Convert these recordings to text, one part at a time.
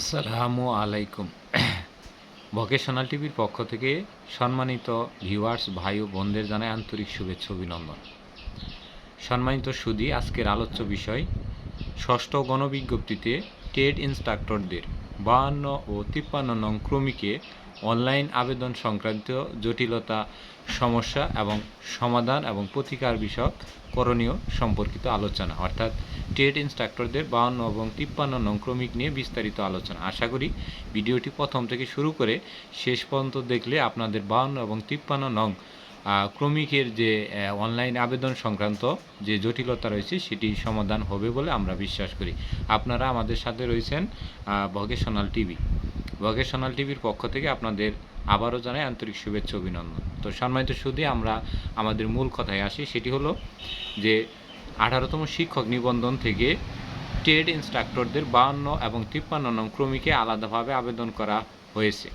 আসসালামু আলাইকুম। ভকেশনাল টিভির পক্ষ থেকে সম্মানিত ভিউয়ার্স, ভাই ও বোনদের জানাই আন্তরিক শুভেচ্ছা অভিনন্দন। সম্মানিত সুদী, আজকের আলোচ্য বিষয়, ষষ্ঠ গণবিজ্ঞপ্তিতে টেড ইনস্ট্রাক্টরদের বাহান্ন ও তিপ্পান্ন নং ক্রমিকে অনলাইন আবেদন সংক্রান্ত জটিলতা, সমস্যা এবং সমাধান এবং প্রতিকার বিষয়ক করণীয় সম্পর্কিত আলোচনা, অর্থাৎ টেড ইনস্ট্রাক্টরদের বাহান্ন এবং তিপ্পান্ন নং ক্রমিক নিয়ে বিস্তারিত আলোচনা। আশা করি ভিডিওটি প্রথম থেকে শুরু করে শেষ পর্যন্ত দেখলে আপনাদের বাহান্ন এবং তিপ্পান্ন নং ক্রমিকের যে অনলাইন আবেদন সংক্রান্ত যে জটিলতা রয়েছে সেটি সমাধান হবে বলে আমরা বিশ্বাস করি। আপনারা আমাদের সাথে রয়েছেন ভকেশনাল টিভি। ভকেশনাল টিভির পক্ষ থেকে আপনাদের আবারও জানাই আন্তরিক শুভেচ্ছা অভিনন্দন। তো সম্মানিত শুধু আমরা আমাদের মূল কথায় আসি। সেটি হলো যে আঠারোতম শিক্ষক নিবন্ধন থেকে ট্রেড ইনস্ট্রাক্টরদের বাহান্ন এবং তিপ্পান্ন নং ক্রমিকে আলাদাভাবে আবেদন করা হয়েছে।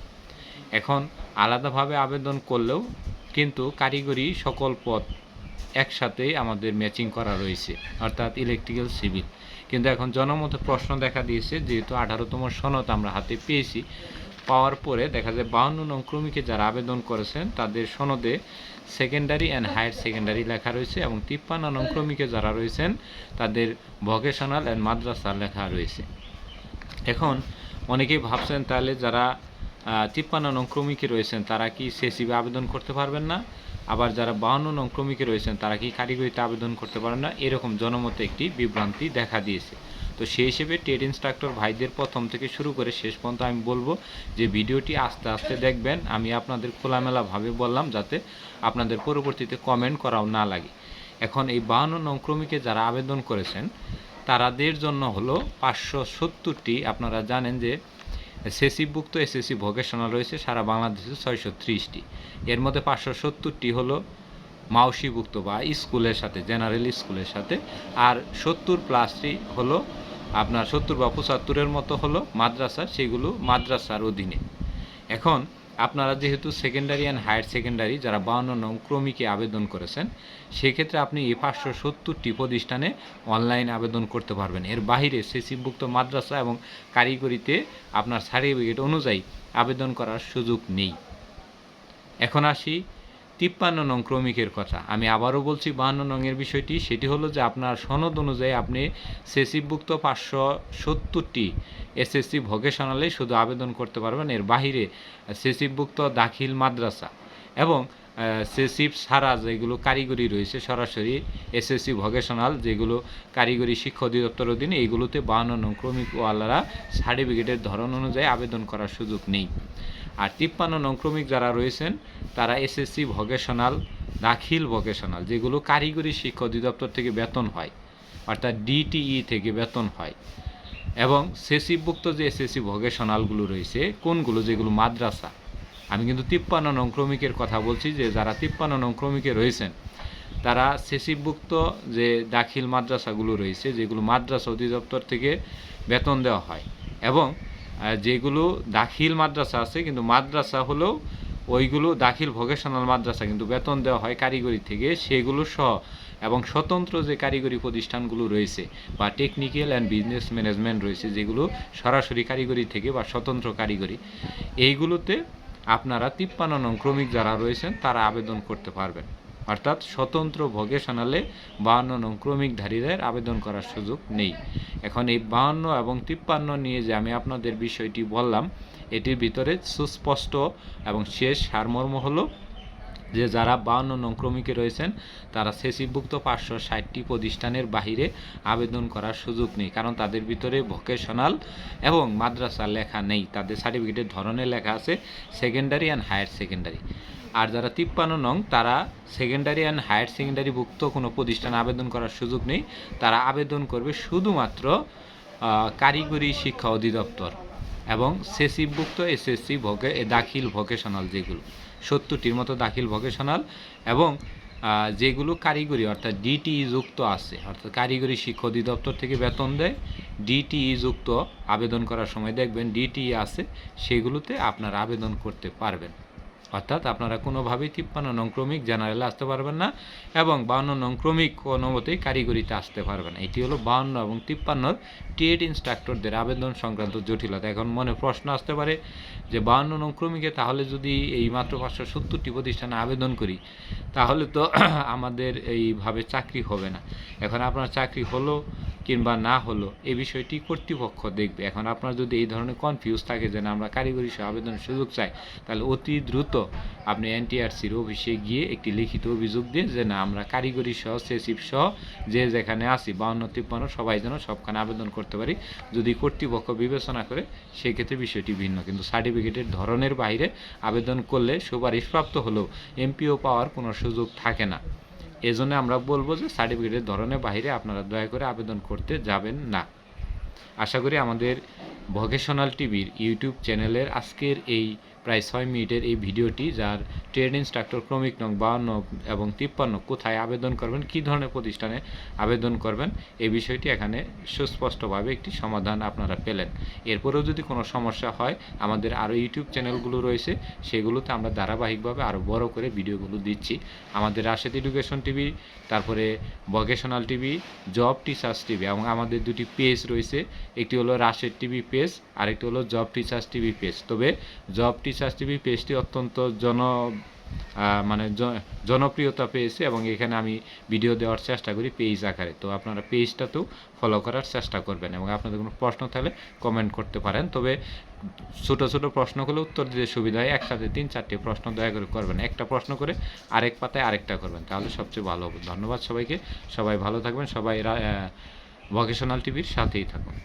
এখন আলাদাভাবে আবেদন করলেও কিন্তু কারিগরি সকল পদ একসাথেই আমাদের ম্যাচিং করা রয়েছে, অর্থাৎ ইলেকট্রিক্যাল সিভিল। কিন্তু এখন জনমতে প্রশ্ন দেখা দিয়েছে, যেহেতু আঠারোতম সনদ আমরা হাতে পেয়েছি পাওয়ার পরে দেখা যায় বাহান্ন নং ক্রমিকে যারা আবেদন করেছেন, তাদের সনদে সেকেন্ডারি অ্যান্ড হায়ার সেকেন্ডারি লেখা রয়েছে এবং তিপ্পান্ন নং ক্রমিকে যারা রয়েছেন, তাদের ভকেশনাল অ্যান্ড মাদ্রাসা লেখা রয়েছে। এখন অনেকেই ভাবছেন তাহলে যারা তিপ্পান্ন নং ক্রমিকে রয়েছেন, তারা কি সেসিবে আবেদন করতে পারবেন না? আবার যারা বাহান্ন নং ক্রমিকে রয়েছেন, তারা কি কারিগরিতে আবেদন করতে পারেন না? এরকম জনমতে একটি বিভ্রান্তি দেখা দিয়েছে। তো সেই হিসেবে টেড ইনস্ট্রাক্টর ভাইদের প্রথম থেকে শুরু করে শেষ পর্যন্ত আমি বলব যে ভিডিওটি আস্তে আস্তে দেখবেন। আমি আপনাদের খোলামেলাভাবে বললাম যাতে আপনাদের পরবর্তীতে কমেন্ট করাও না লাগে। এখন এই বাহান্ন নং যারা আবেদন করেছেন, তারাদের জন্য হলো পাঁচশো সত্তরটি আপনারা জানেন যে সেসিভুক্ত এসএসসি ভোকেশনাল রয়েছে, সারা বাংলাদেশে ছয়শো ত্রিশটি। এর মধ্যে পাঁচশো সত্তরটি হলো মাউসিভুক্ত বা স্কুলের সাথে জেনারেল স্কুলের সাথে, আর সত্তর প্লাসটি হলো আপনার সত্তর বা পঁচাত্তরের মতো হলো মাদ্রাসা, সেগুলো মাদ্রাসার অধীনে। এখন আপনারা যেহেতু সেকেন্ডারি অ্যান্ড হায়ার সেকেন্ডারি যারা বাউন্ন নং ক্রমিকে আবেদন করেছেন, সেক্ষেত্রে আপনি এই পাঁচশো সত্তরটি প্রতিষ্ঠানে অনলাইন আবেদন করতে পারবেন। এর বাহিরে সেসিভুক্ত মাদ্রাসা এবং কারিগরিতে আপনার সার্টিফিকেট অনুযায়ী আবেদন করার সুযোগ নেই। এখন আসি তিপ্পান্ন নং ক্রমিকের কথা। আমি আবারও বলছি, বাহান্ন নংয়ের বিষয়টি, সেটি হলো যে আপনার সনদ অনুযায়ী আপনি সেসিভুক্ত পাঁচশো সত্তরটি এসএসসি ভোকেশনালে শুধু আবেদন করতে পারবেন। এর বাহিরে সেসিভুক্ত দাখিল মাদ্রাসা এবং সেসিভ সারা যেগুলো কারিগরি রয়েছে, সরাসরি এসএসসি ভোকেশনাল যেগুলো কারিগরি শিক্ষা অধিদপ্তর অধীনে এইগুলোতে বাহান্ন নং ক্রমিক ওয়ালারা সার্টিফিকেটের ধরন অনুযায়ী আবেদন করার সুযোগ নেই। আর তিপ্পান্ন নং ক্রমিক যারা রয়েছেন, তারা এসএসসি ভোকেশনাল দাখিল ভোকেশনাল যেগুলো কারিগরি শিক্ষা অধিদপ্তর থেকে বেতন হয়, অর্থাৎ ডিটিই থেকে বেতন হয়। এবং সেসিভুক্ত যে এসএসসি ভকেশনালগুলো রয়েছে, কোনগুলো? যেগুলো মাদ্রাসা। আমি কিন্তু তিপ্পান্ন নং ক্রমিকের কথা বলছি যে, যারা তিপ্পান্ন নং ক্রমিকে রয়েছেন, তারা সেসিভুক্ত যে দাখিল মাদ্রাসাগুলো রয়েছে, যেগুলো মাদ্রাসা অধিদপ্তর থেকে বেতন দেওয়া হয়। এবং যেগুলো দাখিল মাদ্রাসা আছে, কিন্তু মাদ্রাসা হলেও ওইগুলো দাখিল ভোকেশনাল মাদ্রাসা, কিন্তু বেতন দেওয়া হয় কারিগরি থেকে, সেগুলো সহ। এবং স্বতন্ত্র যে কারিগরি প্রতিষ্ঠানগুলো রয়েছে, বা টেকনিক্যাল অ্যান্ড বিজনেস ম্যানেজমেন্ট রয়েছে, যেগুলো সরাসরি কারিগরি থেকে বা স্বতন্ত্র কারিগরি, এইগুলোতে আপনারা তিপ্পান্ন নং ক্রমিক যারা রয়েছেন, তারা আবেদন করতে পারবেন। অর্থাৎ স্বতন্ত্র ভোকেশনালে বাহান্ন নং ক্রমিকধারীদের আবেদন করার সুযোগ নেই। এখন এই বাহান্ন এবং তিপ্পান্ন নিয়ে যে আমি আপনাদের বিষয়টি বললাম, এটির ভিতরে সুস্পষ্ট এবং শেষ সারমর্ম হলো যে যারা বাহান্ন নং ক্রমিকে রয়েছেন, তারা সেসিভুক্ত পাঁচশো ষাটটি প্রতিষ্ঠানের বাহিরে আবেদন করার সুযোগ নেই। কারণ তাদের ভিতরে ভোকেশনাল এবং মাদ্রাসা লেখা নেই। তাদের সার্টিফিকেটের ধরনের লেখা আছে সেকেন্ডারি অ্যান্ড হায়ার সেকেন্ডারি আর যারা তিপ্পান্ন নং, তারা সেকেন্ডারি অ্যান্ড হায়ার সেকেন্ডারি ভুক্ত কোনো প্রতিষ্ঠানে আবেদন করার সুযোগ নেই। তারা আবেদন করবে শুধুমাত্র কারিগরি শিক্ষা অধিদপ্তর এবং সেসিভুক্ত এসএসসি ভোকে দাখিল ভোকেশনাল যেগুলো, সত্তরটির মতো দাখিল ভোকেশনাল এবং যেগুলো কারিগরি, অর্থাৎ ডিটিই যুক্ত আছে, অর্থাৎ কারিগরি শিক্ষা অধিদপ্তর থেকে বেতন দেয়। ডিটিই যুক্ত আবেদন করার সময় দেখবেন ডিটিই আছে, সেগুলোতে আপনারা আবেদন করতে পারবেন। অর্থাৎ আপনারা কোনোভাবেই তিপ্পান্ন নং ক্রমিক জেনারেলে আসতে পারবেন না এবং বাউন্ন নং ক্রমিক কারিগরিতে আসতে পারবেন। এটি হলো বাউন্ন এবং তিপ্পান্নর টিএড ইনস্ট্রাক্টরদের আবেদন সংক্রান্ত জটিলতা। এখন মনে প্রশ্ন আসতে পারে যে বাউন্ন নং ক্রমিকে তাহলে যদি এই মাত্র পাঁচশো সত্তরটি প্রতিষ্ঠানে আবেদন করি, তাহলে তো আমাদের এইভাবে চাকরি হবে না। এখন আপনার চাকরি হলো কিংবা না হলো এই বিষয়টি কর্তৃপক্ষ দেখবে। এখন আপনার যদি এই ধরনের কনফিউজ থাকে যে না, আমরা কারিগরি সহ আবেদনের সুযোগ চাই, তাহলে অতি দ্রুত আপনি এনটিআরসির অফিসে গিয়ে একটি লিখিত অভিযোগ দিয়ে যে না, আমরা কারিগরি সহ সেসিভ সহ যে যেখানে আসি বাউন্ন, তিপ্পান্ন, সবাই যেন সবখানে আবেদন করতে পারি। যদি কর্তৃপক্ষ বিবেচনা করে সেক্ষেত্রে বিষয়টি ভিন্ন। কিন্তু সার্টিফিকেটের ধরনের বাইরে আবেদন করলে সুপারিশপ্রাপ্ত হলেও এমপিও পাওয়ার কোনো সুযোগ থাকে না। এজন্য আমরা বলব যে সার্টিফিকেটের ধরনের বাইরে আপনারা দয়া করে আবেদন করতে যাবেন না। আশা করি আমাদের ভোকেশনাল টিভির ইউটিউব চ্যানেলের আজকের এই প্রায় ছয় মিনিটের এই ভিডিওটি, যার ট্রেড ইনস্ট্রাক্টর ক্রমিক নং বাউন্ন এবং তিপ্পান্ন কোথায় আবেদন করবেন, কী ধরনের প্রতিষ্ঠানে আবেদন করবেন এই বিষয়টি এখানে সুস্পষ্টভাবে একটি সমাধান আপনারা পেলেন। এরপরেও যদি কোনো সমস্যা হয়, আমাদের আরও ইউটিউব চ্যানেলগুলো রয়েছে, সেগুলোতে আমরা ধারাবাহিকভাবে আরও বড় করে ভিডিওগুলো দিচ্ছি। আমাদের রাশেদ এডুকেশন টিভি, তারপরে vocational TV, job teachers TV এবং আমাদের দুটি পেজ রয়েছে। একটি হলো রাশেদ টিভি পেজ, আরেকটি হলো জব টিচার্স টিভি পেজ। তবে জব টিচার্স টিভি পেজটি অত্যন্ত জন মানে জনপ্রিয়তা পেয়েছে এবং এখানে আমি ভিডিও দেওয়ার চেষ্টা করি পেজ আকারে। তো আপনারা পেজটাতেও ফলো করার চেষ্টা করবেন এবং আপনাদের কোনো প্রশ্ন থাকলে কমেন্ট করতে পারেন। তবে ছোটো ছোটো প্রশ্নগুলো উত্তর দিতে সুবিধা হয়। একসাথে তিন, চারটি প্রশ্ন দয়া করে করবেন। একটা প্রশ্ন করে আরেক পাতায় আরেকটা করবেন। তাহলে সবচেয়ে ভালো হবে। ধন্যবাদ সবাইকে। সবাই ভালো থাকবেন। সবাই ভোকেশনাল টিভির সাথেই থাকুন।